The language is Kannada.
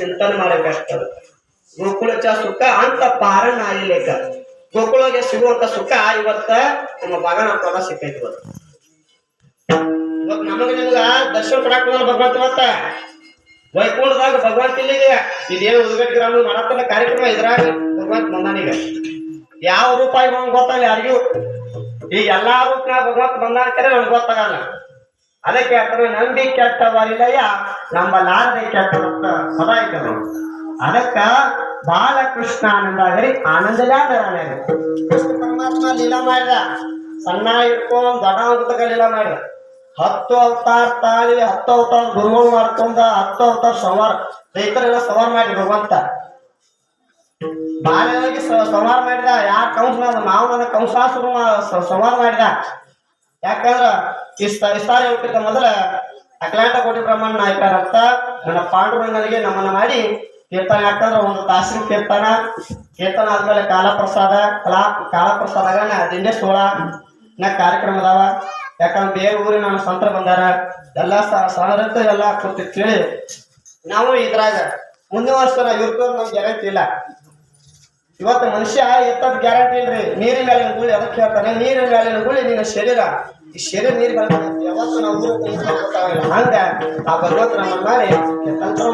ಚಿಂತನೆ ಮಾಡಬೇಕಾಗ್ತದೆ ಗೋಕುಲ ಸುಖ ಅಂತ ಪಾರಣ ಆಗಿಲೇಕ ಗೋಕುಳಗೆ ಸಿಗುವಂತ ಸುಖ ಇವತ್ತ ನಮ್ಮ ಭಗನ ಪದ ಸಿಕ್ಕೈತಿ ಇವತ್ತು. ಇವತ್ತು ನಮಗ ನಿಮ್ಗ ದರ್ಶನ ಕೊಡಾಕ ಭಗವಂತ ಇವತ್ತ. ವೈಕುಂಠದಾಗ ಭಗವಂತ ಇಲ್ಲಿದೆ ಇದೇನು ಮಾಡತ್ತಲ್ಲ ಕಾರ್ಯಕ್ರಮ ಇದ್ರಾಗ ಭಗವಂತ ಬಂದಾನೀಗ. ಯಾವ ರೂಪ ನಮ್ಗೆ ಗೊತ್ತಾಗ ಯಾರಿಗೂ. ಈ ಎಲ್ಲಾ ರೂಪನ ಭಗವಂತ ಬಂದಾನ ಕರೆ ನಮ್ಗೆ ಗೊತ್ತಾಗಲ್ಲ. ಅದಕ್ಕೆ ಹೇಳ್ತಾರೆ ನಂಬಿ ಕೆಟ್ಟವರಿಲ್ಲಯ್ಯ, ನಂಬಲಾರದೆ ಕೆಟ್ಟವಂತ ಅದಕ್ಕ ಅದಕ್ಕ ಬಾಲಕೃಷ್ಣ ಆನಂದ ಆನಂದಲಾದರಾನೆ ಕೃಷ್ಣ ಪರಮಾತ್ಮ ಲೀಲಾ ಮಾಡಿದ. ಸಣ್ಣ ಇಟ್ಕೊಂಡ್ ದೊಡ್ಡ ಲೀಲಾ ಮಾಡಿದ. ಹತ್ತು ಅವತಾರ ತಾಳಿ ಹತ್ತು ಅವತಾರ ಗುರುಗಳು ಮಾಡ್ಕೊಂಡ ಹತ್ತು ಅವತಾರ ಸಂವಾರ. ರೈತರೆಲ್ಲ ಸಂವಾರ ಮಾಡಿ ಭಗವಂತ. ಬಾಲ್ಯವಾಗಿ ಸವಾರ ಮಾಡಿದ. ಯಾರ ಕಂಸ ನಾವು ನನ್ನ ಕಂಸಾಸುರ ಸಂವಾರ ಮಾಡಿದ. ಯಾಕಂದ್ರ ಇಷ್ಟ ಸಾರಿ ಹುಟ್ಟಿದ ಮೊದಲ ಅಕ್ಲಾಂಟ ಕೋಟಿ ಬ್ರಹ್ಮಣ್ಣ ನಾಯಕರಂತ. ನನ್ನ ಪಾಂಡುರಂಗನಿಗೆ ನಮನ ಮಾಡಿ ಕೀರ್ತನೆ ಯಾಕಂದ್ರೆ ಒಂದು ತಾಸಿನ ಕೀರ್ತನ. ಕೀರ್ತನ ಆದ್ಮೇಲೆ ಕಾಲಪ್ರಸಾದ, ಕಲಾ ಕಾಲಪ್ರಸಾದಾಗ ದಿಂಡೆ ಸೋಳ ನಾ ಕಾರ್ಯಕ್ರಮ ಅದಾವ ಯಾಕಂದ್ರೆ ಬೇರೆ ಊರಿನ ನಾನು ಬಂದಾರ ಎಲ್ಲ ಸಾಧಾರಣ ಎಲ್ಲ ಕೊಡ್ತಿ ಕೇಳಿ, ನಾವು ಇದ್ರಾಗ ಮುಂದಿನ ವರ್ಷ ಇರ್ತದ ನಮ್ಗೆ ಗ್ಯಾರಂಟಿ ಇಲ್ಲ. ಇವತ್ತು ಮನುಷ್ಯ ಎತ್ತದ ಗ್ಯಾರಂಟಿ ಇಲ್ರಿ. ನೀರಿನ ಮೇಲಿನ ಗುಳಿ ಅದಕ್ಕೆ ಹೇಳ್ತಾನೆ, ನೀರಿನ ಮೇಲಿನ ಗುಳಿ ನಿನ್ನ ಶರೀರ. ಈ ಶರೀರ ನೀರು ಯಾವತ್ತು ನಾವು ಊರು ಗೊತ್ತಾಗಲ್ಲ. ಹಂಗ ಆ ಭಗವಂತ ನಮ್ಮ ಮೇಲೆ ತಂತ್ರ